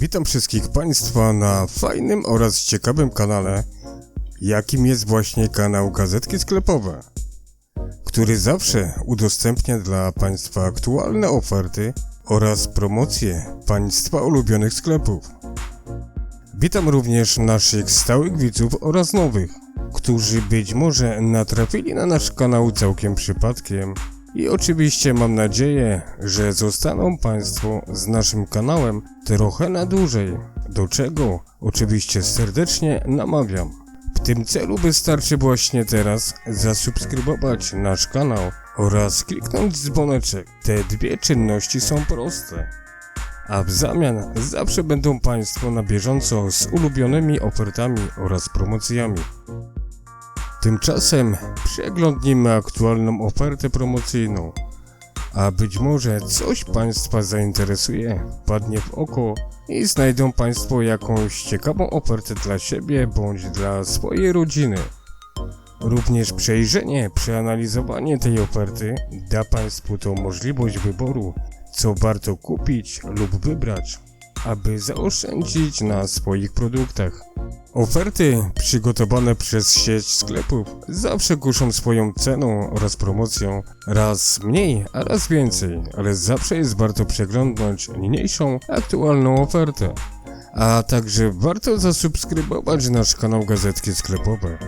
Witam wszystkich Państwa na fajnym oraz ciekawym kanale, jakim jest właśnie kanał Gazetki Sklepowe, który zawsze udostępnia dla Państwa aktualne oferty oraz promocje Państwa ulubionych sklepów. Witam również naszych stałych widzów oraz nowych, którzy być może natrafili na nasz kanał całkiem przypadkiem i oczywiście mam nadzieję, że zostaną Państwo z naszym kanałem trochę na dłużej, do czego oczywiście serdecznie namawiam. W tym celu wystarczy właśnie teraz zasubskrybować nasz kanał oraz kliknąć dzwoneczek. Te dwie czynności są proste. A w zamian zawsze będą Państwo na bieżąco z ulubionymi ofertami oraz promocjami. Tymczasem przeglądnijmy aktualną ofertę promocyjną. A być może coś Państwa zainteresuje, padnie w oko i znajdą Państwo jakąś ciekawą ofertę dla siebie bądź dla swojej rodziny. Również przejrzenie, przeanalizowanie tej oferty da Państwu tą możliwość wyboru, co warto kupić lub wybrać, aby zaoszczędzić na swoich produktach. Oferty przygotowane przez sieć sklepów zawsze kuszą swoją ceną oraz promocją raz mniej, a raz więcej, ale zawsze jest warto przeglądnąć niniejszą aktualną ofertę. A także warto zasubskrybować nasz kanał Gazetki Sklepowe.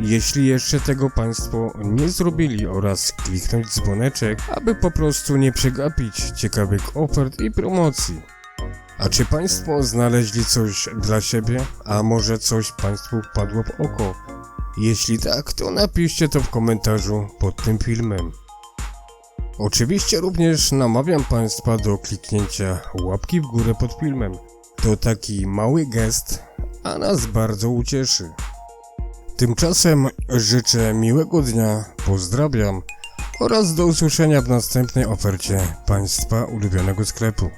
Jeśli jeszcze tego Państwo nie zrobili oraz kliknąć dzwoneczek, aby po prostu nie przegapić ciekawych ofert i promocji. A czy Państwo znaleźli coś dla siebie? A może coś Państwu wpadło w oko? Jeśli tak, to napiszcie to w komentarzu pod tym filmem. Oczywiście również namawiam Państwa do kliknięcia łapki w górę pod filmem. To taki mały gest, a nas bardzo ucieszy. Tymczasem życzę miłego dnia, pozdrawiam oraz do usłyszenia w następnej ofercie Państwa ulubionego sklepu.